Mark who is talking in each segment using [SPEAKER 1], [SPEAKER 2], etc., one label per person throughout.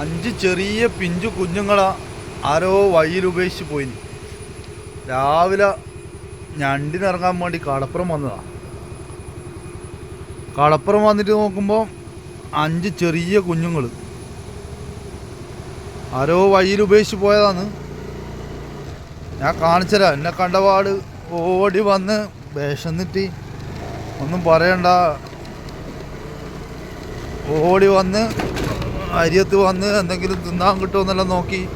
[SPEAKER 1] അഞ്ച് ചെറിയ പിഞ്ചു കുഞ്ഞുങ്ങളെ ആരോ വഴിയിൽ ഉപേക്ഷിച്ച് പോയി രാവിലെ ഞണ്ടിനിറങ്ങാൻ വേണ്ടി കടപ്പുറം വന്നതാ. കടപ്പുറം വന്നിട്ട് നോക്കുമ്പോൾ അഞ്ച് ചെറിയ കുഞ്ഞുങ്ങൾ ആരോ വഴിയിൽ ഉപേക്ഷിച്ച് പോയതാണ്. ഞാൻ കാണിച്ചരാ. എന്നെ കണ്ടപാട് ഓടി വന്ന് വിശന്നിട്ട് ഒന്നും പറയണ്ട. ഓടി വന്ന് അരിയത്ത് വന്ന് എന്തെങ്കിലും തിന്നാൻ കിട്ടുമെന്നെല്ലാം നോക്കി.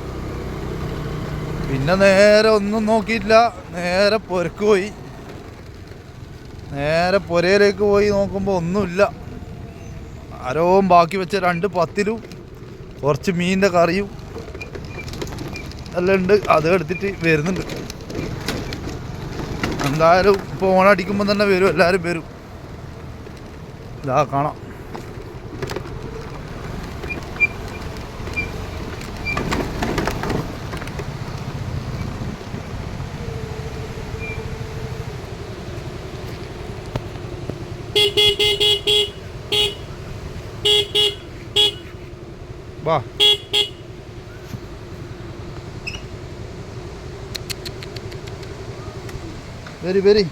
[SPEAKER 1] പിന്നെ നേരെ ഒന്നും നോക്കിയിട്ടില്ല. നേരെ പുരക്ക് പോയി. നേരെ പുരയിലേക്ക് പോയി നോക്കുമ്പോൾ ഒന്നുമില്ല. ആരോം ബാക്കി വെച്ച രണ്ട് പത്തിലും കുറച്ച് മീനിന്റെ കറിയും എല്ലാം ഉണ്ട്. അത് എടുത്തിട്ട് വരുന്നുണ്ട്. എന്തായാലും ഇപ്പോൾ ഓണടിക്കുമ്പോൾ തന്നെ വരും. എല്ലാവരും വരും. ഇതാ കാണാം. വാ. വരി വരി.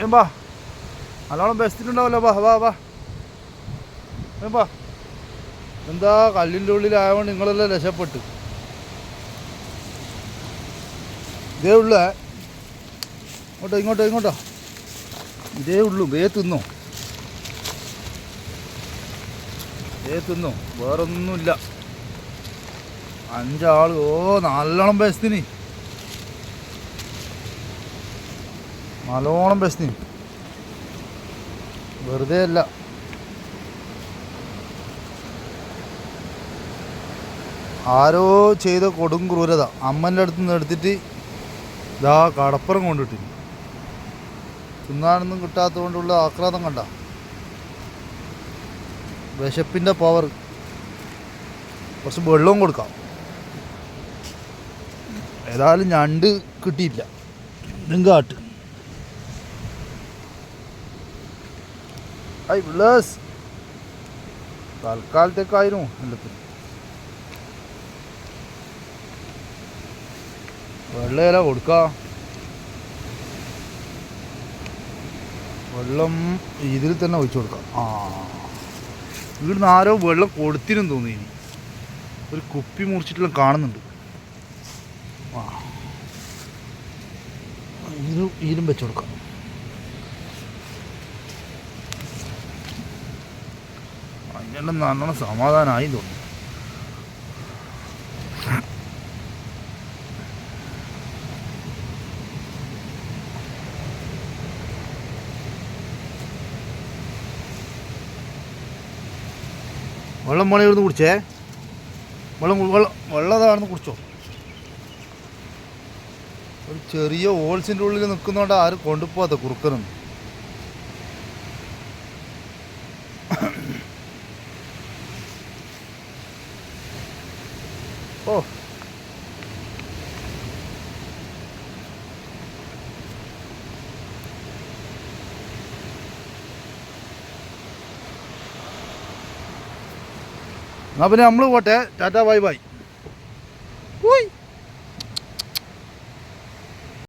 [SPEAKER 1] വാ. നല്ലോണം ബെസ്റ്റിലുണ്ടാവല്ലോ വാ വാ വാ. വാ. എന്താ കല്ലിന്റെ ഉള്ളിലായതുകൊണ്ട് നിങ്ങളെല്ലാം രക്ഷപ്പെട്ടു. ഇതേ ഉള്ളു. ഇങ്ങോട്ടോ ഇങ്ങോട്ടോ ഇങ്ങോട്ടോ. ഇതേ ഉള്ളൂ വേ തിന്നോ. വേ തിന്നോ വേറൊന്നുമില്ല. അഞ്ചാൾ ഓ നല്ലോണം ബെസ്റ്റിന് നല്ലോണം ബെസ്റ്റിന് വെറുതെ അല്ല. ആരോ ചെയ്ത കൊടും ക്രൂരത. അമ്മന്റെ അടുത്ത് നിന്ന് എടുത്തിട്ട് ഇതാ കടപ്പുറം കൊണ്ടിട്ട് തിന്നാനൊന്നും കിട്ടാത്തതുകൊണ്ടുള്ള ആക്രാന്തം കണ്ട. വിശപ്പിന്റെ പവർ കുറച്ച് വെള്ളവും കൊടുക്കാം. ഏതായാലും ഞണ്ട് കിട്ടിയില്ല. ഇതും ഐ പ്ലസ് തൽക്കാലത്തേക്കായിരുന്നു എല്ലാത്തിനും. വെള്ളയില കൊടുക്ക. വെള്ളം ഇതിൽ തന്നെ ഒഴിച്ചു കൊടുക്കാം. ആ. ഇവിടുന്ന് ആരോ വെള്ളം കൊടുത്തിരുന്നു തോന്നി ഇനി. ഒരു കുപ്പി മുറിച്ചിട്ടുള്ള കാണുന്നുണ്ട്. ആ. ഇതിലും ഇതിലും വെച്ചു കൊടുക്കാം. അതിനെല്ലാം നല്ലോണം സമാധാനമായി തോന്നുന്നു. വെള്ളം മണി ഇവിടുന്ന് കുടിച്ചേ. വെള്ളം വെള്ളം വെള്ളതാണെന്ന് കുടിച്ചോ. ഒരു ചെറിയ ഹോൾസിന്റെ ഉള്ളിൽ നിൽക്കുന്നതുകൊണ്ട് ആരും കൊണ്ടുപോകാത്ത കുറുക്കനൊന്നും. ഓ. എന്നാ പിന്നെ നമ്മൾ പോട്ടെ. Tata bye bye.